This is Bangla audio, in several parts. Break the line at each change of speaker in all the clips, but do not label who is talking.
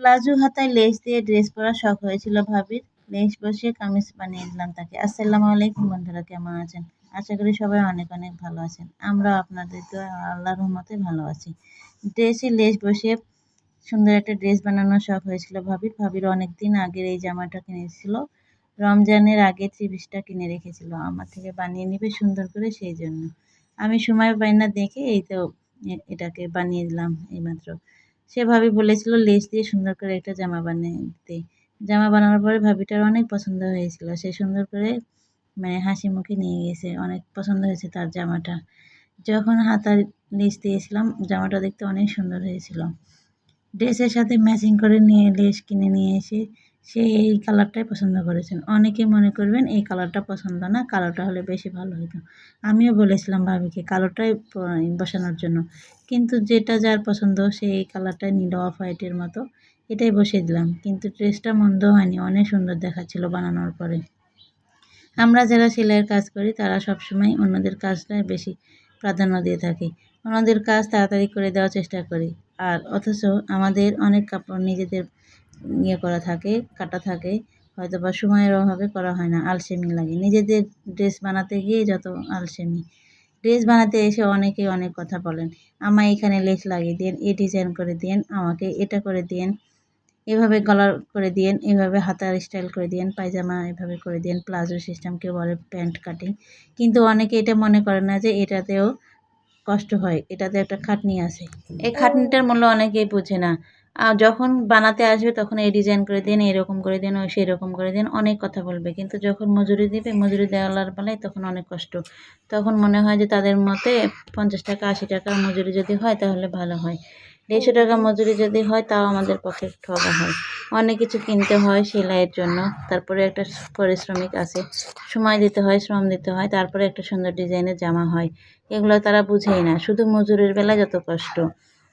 প্লাজো হাতায় লেস দিয়ে ড্রেস পরা শখ হয়েছিল ভাবির। লেস বসিয়ে কামিজ বানিয়ে দিলাম তাকে। আসসালামু আলাইকুম বন্ধুরা, কেমন আছেন? আশা করি সবাই অনেক অনেক ভালো আছেন। আমরা আপনাদের তো আল্লাহর রহমতে ভালো আছি। ড্রেসে লেস বসিয়ে সুন্দর একটা ড্রেস বানানোর শখ হয়েছিল ভাবির। ভাবির অনেক দিন আগের এই জামাটা কিনেছিল। রমজানের আগে থ্রি পিসটা কিনে রেখেছিল। আমার থেকে বানিয়ে নিবে সুন্দর করে সেই জন্য। আমি সময় পাই না দেখে এই তো এটাকে বানিয়ে দিলাম এইমাত্র। সে ভাবি বলেছিল, লেস দিয়ে সুন্দর করে একটা জামা বানিয়ে দিতে। জামা বানানোর পরে ভাবিটার অনেক পছন্দ হয়েছিল। সে সুন্দর করে মানে হাসি মুখে নিয়ে গেছে। অনেক পছন্দ হয়েছে তার জামাটা। যখন হাতার লেস দিয়েছিলাম, জামাটা দেখতে অনেক সুন্দর হয়েছিল। ড্রেসের সাথে ম্যাচিং করে নিয়ে, লেস কিনে নিয়ে এসে সে এই কালারটাই পছন্দ করেছেন। অনেকে মনে করবেন এই কালারটা পছন্দ না কালোটা হলে বেশি ভালো হতো আমিও বলেছিলাম ভাবিকে কালোটাই বসানোর জন্য। কিন্তু যেটা যার পছন্দ, সে এই কালারটাই নিল অফ হোয়াইটের মতো। এটাই বসিয়ে দিলাম। কিন্তু ড্রেসটা মন্দ হয়নি, অনেক সুন্দর দেখাচ্ছিল বানানোর পরে। আমরা যারা সেলাইয়ের কাজ করি, তারা সবসময় অন্যদের কাজটাই বেশি প্রাধান্য দিয়ে থাকি। অন্যদের কাজ তাড়াতাড়ি করে দেওয়ার চেষ্টা করি। আর অথচ আমাদের অনেক কাপড় নিজেদের ইয়ে করা থাকে, কাটা থাকে হয়তো বা সময়ের অভাবে করা হয় না, আলসেমি লাগে। নিজেদের ড্রেস বানাতে গিয়ে যত আলসেমি। ড্রেস বানাতে এসে অনেকে অনেক কথা বলেন, আমায় এখানে লেস লাগিয়ে দিন এ ডিজাইন করে দিন আমাকে এটা করে দিন এভাবে গলার করে দিন এভাবে হাতার স্টাইল করে দিন পায়জামা এভাবে করে দিন প্লাজো সিস্টেম, কেউ বলে প্যান্ট কাটিং। কিন্তু অনেকে এটা মনে করে না যে এটাতেও কষ্ট হয়, এটাতে একটা খাটনি আছে। এই খাটনিটার মূল্য অনেকেই বুঝে না। আর যখন বানাতে আসবে তখন এই ডিজাইন করে দিন, এরকম করে দিন সেই রকম করে দিন, অনেক কথা বলবে। কিন্তু যখন মজুরি দিবে, মজুরি দেওয়ার বেলায় তখন অনেক কষ্ট। তখন মনে হয় যে তাদের মতে পঞ্চাশ টাকা, আশি টাকা মজুরি যদি হয় তাহলে ভালো হয়। দেড়শো টাকা মজুরি যদি হয়, তাও আমাদের পক্ষে ঠকা হয় অনেক কিছু কিনতে হয় সেলাইয়ের জন্য। তারপরে একটা পরিশ্রমিক আছে। সময় দিতে হয়, শ্রম দিতে হয়। তারপরে একটা সুন্দর ডিজাইনের জামা হয়। এগুলো তারা বুঝেই না। শুধু মজুরির বেলায় যত কষ্ট।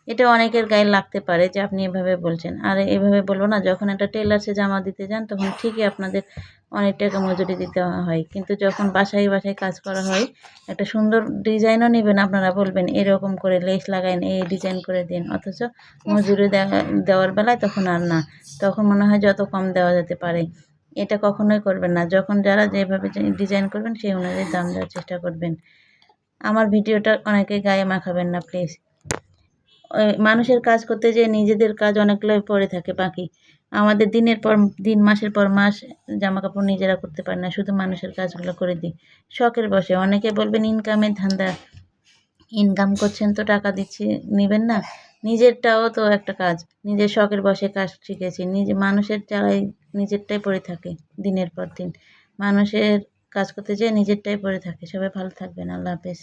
এটা অনেকের গায়ে লাগতে পারে যে আপনি এভাবে বলছেন। আর এভাবে বলব না, যখন একটা টেলার্সে জামা দিতে যান, তখন ঠিকই আপনাদের অনেক টাকা মজুরি দিতে হয়। কিন্তু যখন বাসায় বাসায় কাজ করা হয়, একটা সুন্দর ডিজাইনও নেবেন আপনারা বলবেন, এরকম করে লেস লাগাইন, এই ডিজাইন করে দিন। অথচ মজুরি দেওয়ার বেলায় তখন আর না। তখন মনে হয় যত কম দেওয়া যেতে পারে। এটা কখনোই করবেন না। যখন যারা যেভাবে ডিজাইন করবেন, সেই অনুযায়ী দাম দেওয়ার চেষ্টা করবেন। আমার ভিডিওটা অনেকে গায়ে মাখাবেন না, প্লিজ। মানুষের কাজ করতে যেয়ে নিজেদের কাজ অনেকগুলো পড়ে থাকে বাকি। আমাদের দিনের পর, দিন মাসের পর মাস জামা কাপড় নিজেরা করতে পারে না, শুধু মানুষের কাজগুলো করে দিই। শখের বসে। অনেকে বলবেন, ইনকামের ধান্দা, ইনকাম করছেন তো টাকা দিচ্ছি, নেবেন না? নিজেরটাও তো একটা কাজ। নিজের শখের বসে কাজ শিখেছি। নিজে, মানুষের চালাই নিজেরটাই পড়ে থাকে দিনের পর দিন। মানুষের কাজ করতে যেয়ে নিজেরটাই পড়ে থাকে। সবাই ভালো থাকবেন। আল্লাহ হাফেজ।